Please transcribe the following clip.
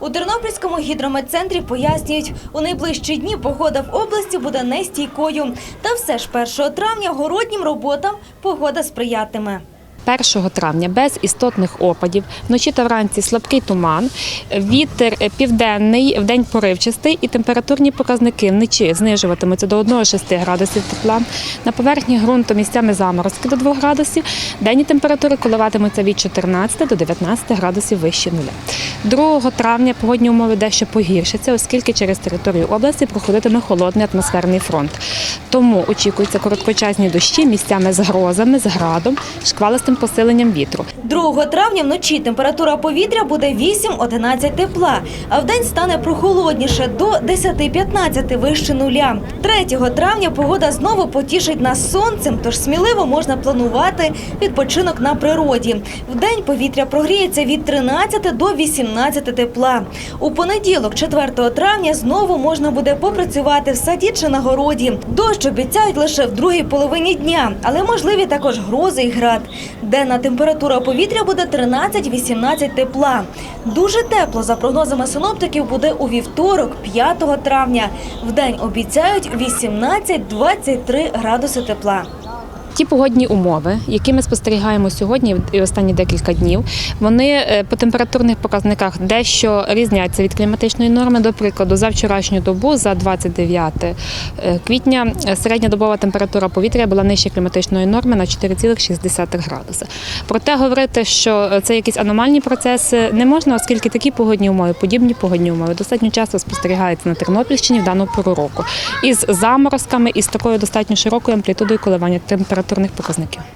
У Тернопільському гідрометцентрі пояснюють, у найближчі дні погода в області буде нестійкою. Та все ж 1 травня городнім роботам погода сприятиме. 1 травня без істотних опадів, вночі та вранці слабкий туман, вітер південний, вдень поривчастий і температурні показники вночі знижуватимуться до 1-6 градусів тепла. На поверхні ґрунту місцями заморозки до 2 градусів. Денні температури коливатимуться від 14 до 19 градусів вище нуля. 2 травня погодні умови дещо погіршаться, оскільки через територію області проходитиме холодний атмосферний фронт. Тому очікуються короткочасні дощі місцями з грозами, з градом, шквалистим посиленням вітру. 2 травня вночі температура повітря буде 8-11 тепла, а вдень стане прохолодніше до 10-15 вище нуля. 3 травня погода знову потішить нас сонцем, тож сміливо можна планувати відпочинок на природі. Вдень повітря прогріється від 13 до 18 тепла. У понеділок, 4 травня, знову можна буде попрацювати в саді чи на городі. Дощ обіцяють лише в другій половині дня, але можливі також грози і град. Денна температура повітря буде 13-18 тепла. Дуже тепло, за прогнозами синоптиків, буде у вівторок, 5 травня. В день обіцяють 18-23 градуси тепла. Ті погодні умови, які ми спостерігаємо сьогодні і останні декілька днів, вони е, по температурних показниках дещо різняться від кліматичної норми. До прикладу, за вчорашню добу, за 29 е, квітня, е, середня добова температура повітря була нижче кліматичної норми на 4,6 градуса. Проте говорити, що це якісь аномальні процеси, не можна, оскільки такі погодні умови, подібні погодні умови достатньо часто спостерігаються на Тернопільщині в дану пору року із заморозками і з такою достатньо широкою амплітудою коливання температурних показників.